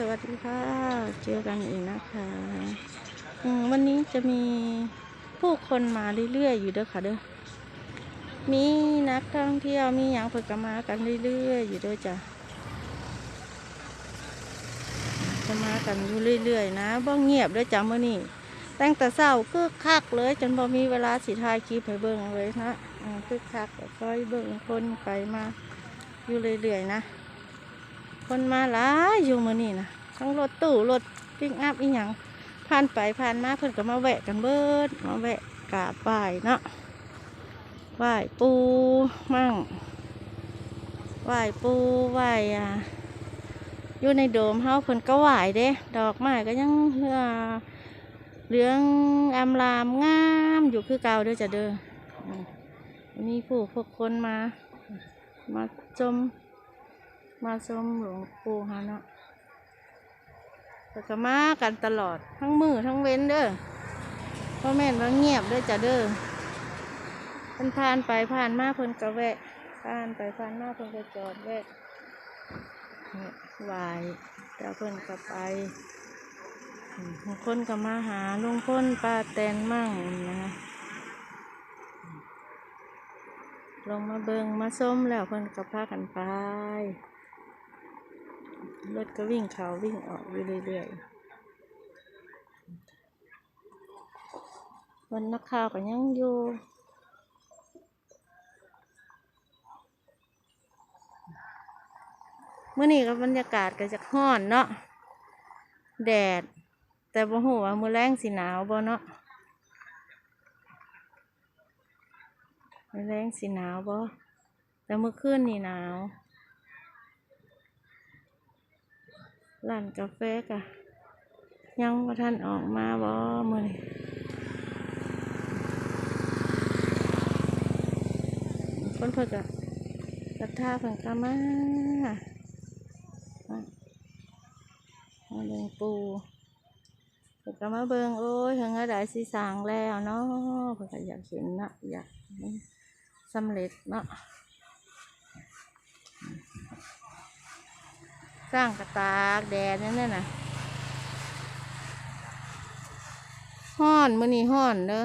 สวัสดีค่ะ เจอกันอีกนะคะอืมวันนี้จะมีผู้คนมาเรื่อยๆ อยู่เด้อค่ะเด้อ มีนักท่องเที่ยวมีอย่างเพิ่นก็มากันเรื่อยๆ อยู่เด้อจ้ะจะมากันอยู่เรื่อยๆ นะบ่เงียบเด้อจ้ะเมื้อนี้ตั้งแต่เช้าคึกคักเลยจนบ่มีเวลาสิถ่ายคลิปให้เบิ่งเลยนะอืมคึกคักแล้วก็เบิ่งคนไปมาอยู่เรื่อยๆ นะ คนมาหลายอยู่มื้อนี้นะทั้งรถตู้รถปิกอัพอีหยังผ่านไปผ่านมาเพิ่นก็มาแวะกันเบิดมาแวะกราบไหว้เนาะไหว้ปูมั่งไหว้ปูไหว้อ่าอยู่ในโดมเฮาเพิ่นก็ไหว้เด้ ดอกไม้ก็ยังเอ่อเหลืองอำลามงามอยู่คือเก่าเด้อจ้ะเด้อมมีผู้พวกคนมา มาชม มาชมหลวงปู่ฮะเนาะแต่ก็มากันตลอดทั้งมือทั้งเว้นเด้อเพราะแม่นว่าเงียบเด้อจ้ะเด้อเพิ่นผ่านไปผ่านมาเพิ่นก็แวะผ่านไปผ่านมาเพิ่นก็จอดแวะเนี่ยไหวายแต่เพิ่นก็ไปอืมบางคนก็มาหาลุงพ้นป้าแตนมั่งนะลงมาเบิงมาส้มแล้วเพิ่นก็พากันไป รถก็วิ่งเขาวิ่งออกอยู่เรื่อยๆ วันนักข่าวก็ยังอยู่เมื่อนี้ก็บรรยากาศก็จะห้อนเนาะ แดด แต่บ่ฮู้ว่ามือแรงสิหนาวบ่เนาะมือแรงสิหนาวบ่แต่เมื่อคืนนี่หนาว ร้านกาแฟกะยังว่าท่านออกมาบ่มือนี้คนเพิ่นกะรัท่าเพิ่นก็มามามาเบิงปูเพิ่นก็มาเบิ่งโอ้ยถึงกระได้สิสร้างแล้วเนาะเพิ่นก็อยากเห็นเนาะอยากสำเร็จเนาะ สร้างกระตากแดดนั่นน่ะห้อนมื้อนี้ห้อนเด้อ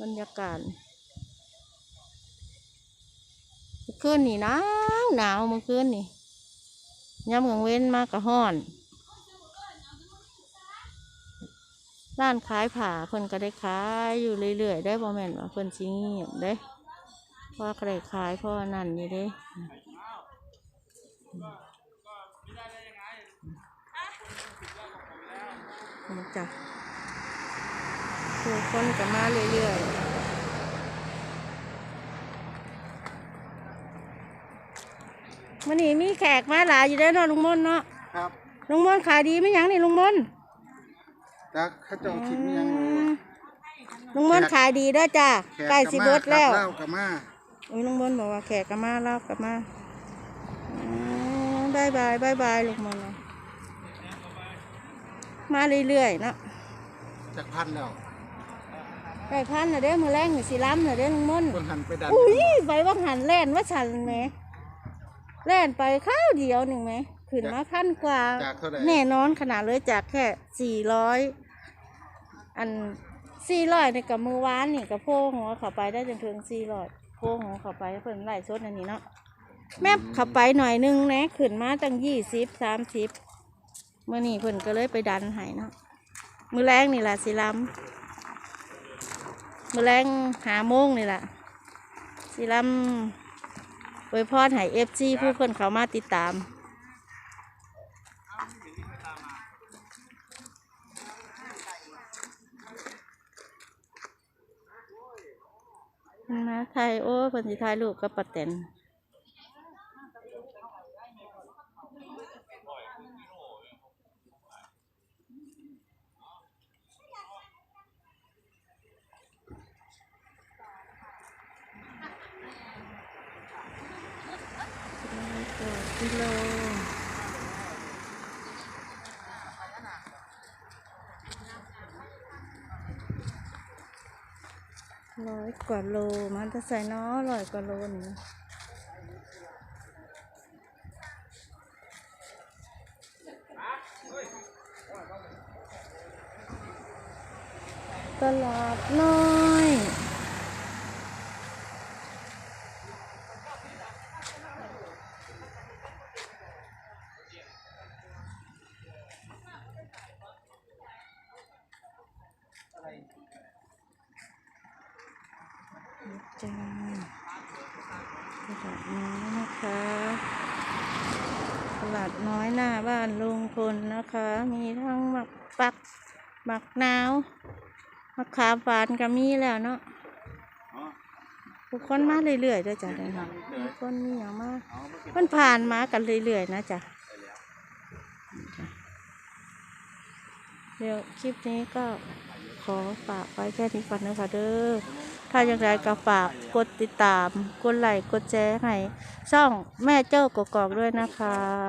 บรรยากาศเมื่อคืนนี่หนาวหนาวเมื่อคืนนี่ย้ำกลางเว้นมากกะห้อน ร้านขายผ้าเพิ่นก็ได้ขายอยู่เรื่อยๆได้บ่แม่นว่าเพิ่นสิเงียบเด้เพราะก็ได้ขายเพราะว่านั่นนี่เด้ นี่จ้ะผู้คนก็มาเรื่อยๆมันนี้มีแขกมาหลายอยู่ได้อเนาะลุงมนต์เนาะครับลุงมนต์ขายดีไหมยังนี่ลุงมนต์จากข้าเจ้าคิดมีหยังอืรู้มลุงมนต์ขายดีเด้อจ้ะแขกใกล้สิเบิดแล้วเล่ากับมาอุ้ยลุงมนต์บอกว่าแขกก็มาเล่าก็มาอืม บายบายบายบายลุงมนต์เนาะมาเรื่อยๆเนาะจากพันแล้วไก่พันน่ะเด้มือแรงนี่สิล้ำน่ะเด้ลุงมนต์เพิ่งหันไปดันอุ้ยไปว่าหันแล่นว่าฉันไหมแล่นไปข้าวเดียวหนึ่งไหมขึ้นมาพันกว่าจากเท่าไหร่แน่นอนขนาดเลยจากแค่สี่ร้อยอันสี่ร้อยในกับมือวานนี่กับโพกหัวเข้าไปได้จนถึงสี่ร้อยโพกหัวเข้าไปเพิ่นไล่ชดอันนี้เนาะ แม่เข้าไปหน่อยหนึงนะขึ้นมาตั้งยี่สิบสามสิบเมื่อนี่เพิ่นก็เลยไปดันให้เนาะมือแรงนี่แหละสิลำมือแรงหาโมงนี่แหละสิลำไว้พอดให้เอฟซีผู้เพิ่นเขามาติดตามมาไทยโอ้เพิ่นสิถ่ายรูปกับป้าแตนิโลร้อยกว่าโล มันจะใส่น้อร้อยกว่าโลนี่ตลาดน้อย ลาดน้อยนะคะตลาดน้อยหน้าบ้านลุงพลนะคะ มีทั้งหมักปักหมักนาวมะขามหวานก็มีแล้วเนาะอ๋อทุกคนมาเรื่อยๆด้วยจ้ะเดี๋ยวนี้คนมีอย่างมากมันผ่านมากันเรื่อยๆนะจ๊ะไปแล้วจ้ะเดี๋ยวคลิปนี้ก็ขอฝากไว้แค่นี้ก่อนนะคะเด้อ ถ้าอย่างไรก็ฝากกดติดตาม กดไลค์ กดแชร์ให้ช่องแม่เจ้ากกอกด้วยนะคะ